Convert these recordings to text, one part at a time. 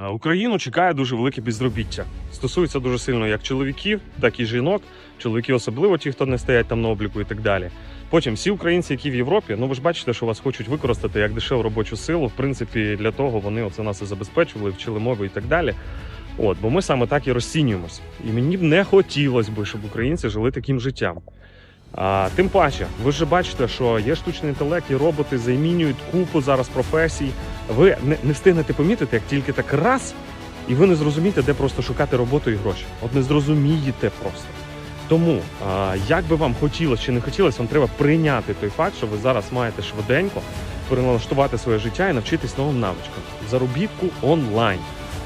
Е, Україну чекає дуже велике безробіття. Стосується дуже сильно як чоловіків, так і жінок. Чоловіки, особливо ті, хто не стоять там на обліку і так далі. Потім всі українці, які в Європі, ну ви ж бачите, що вас хочуть використати як дешеву робочу силу. В принципі, для того вони оце нас і забезпечували, вчили мови і так далі. От, бо ми саме так і розцінюємось. І мені б не хотілося б, щоб українці жили таким життям. А, тим паче, ви ж бачите, що є штучний інтелект і роботи замінюють купу зараз професій. Ви не, не встигнете помітити, як тільки так раз, і ви не зрозумієте, де просто шукати роботу і гроші. От не зрозумієте просто. Тому, як би вам хотілося чи не хотілося, вам треба прийняти той факт, що ви зараз маєте швиденько переналаштувати своє життя і навчитись новим навичкам. Заробітку онлайн.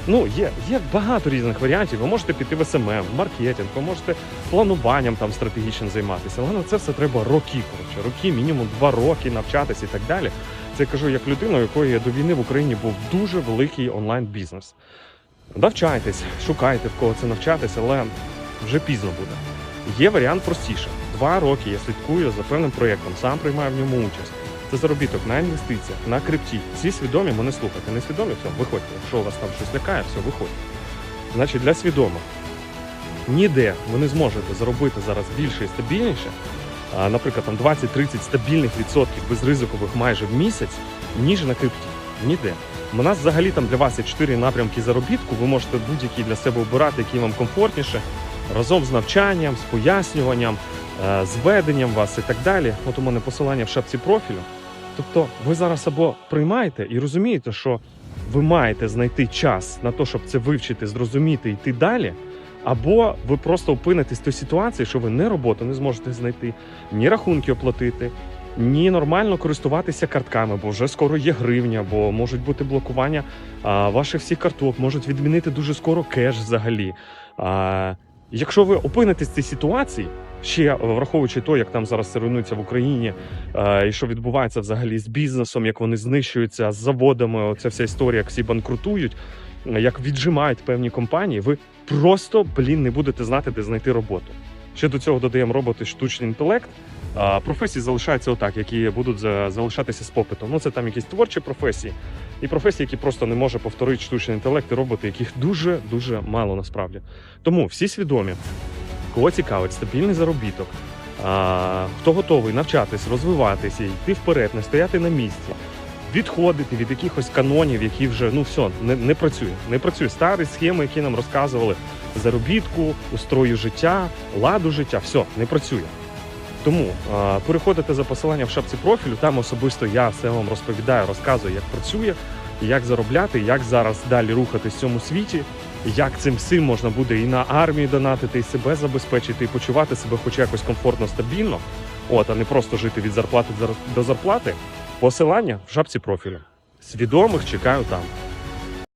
Ну, є, є багато різних варіантів. Ви можете піти в СММ, в маркетинг, ви можете плануванням там стратегічним займатися. Але на це все треба роки. Коротше, роки, мінімум два роки навчатися і так далі. Це я кажу як людина, у якої до війни в Україні був дуже великий онлайн бізнес. Навчайтесь, шукайте в кого це навчатися, але вже пізно буде. Є варіант простіше. Два роки я слідкую за певним проєктом, сам приймаю в ньому участь. Це заробіток на інвестиціях, на крипті. Всі свідомі мене слухайте. Не свідомі, все, виходьте. Якщо у вас там щось лякає, все, виходьте. Значить, для свідомих. Ніде ви не зможете заробити зараз більше і стабільніше, наприклад, там 20-30 стабільних відсотків безризикових майже в місяць, ніж на крипті. Ніде. У нас взагалі там для вас є чотири напрямки заробітку. Ви можете будь-які для себе обирати, які вам комфортніше, разом з навчанням, з пояснюванням, е, з веденням вас і так далі. От у мене посилання в шапці профілю. Тобто, ви зараз або приймаєте і розумієте, що ви маєте знайти час на те, щоб це вивчити, зрозуміти, йти далі. Або ви просто опинитесь в той ситуації, що ви ні роботу не зможете знайти, ні рахунки оплатити, ні нормально користуватися картками, бо вже скоро є гривня, бо можуть бути блокування а, ваших всіх карток, можуть відмінити дуже скоро кеш взагалі. А, якщо ви опинитесь в цій ситуації, ще враховуючи те, як там зараз руйнується в Україні, і що відбувається взагалі з бізнесом, як вони знищуються з заводами, оця вся історія, як всі банкрутують, як віджимають певні компанії, ви просто блін не будете знати, де знайти роботу. Ще до цього додаємо роботи штучний інтелект. Професії залишаються отак, які будуть залишатися з попитом. Ну це там якісь творчі професії, і професії, які просто не може повторити штучний інтелект і роботи, яких дуже дуже мало насправді. Тому всі свідомі, кого цікавить стабільний заробіток, хто готовий навчатись, розвиватися, йти вперед, не стояти на місці. Відходити від якихось канонів, які вже ну все не, не працює. Не працює старі схеми, які нам розказували заробітку, устрою життя, ладу життя. Все не працює. Тому е, переходите за посиланням в шапці профілю. Там особисто я все вам розповідаю, розказую, як працює, як заробляти, як зараз далі рухатись в цьому світі, як цим всім можна буде і на армію донатити, і себе забезпечити, і почувати себе хоч якось комфортно, стабільно. От, а не просто жити від зарплати до зарплати. Посилання в шапці профілю. Свідомих чекаю там.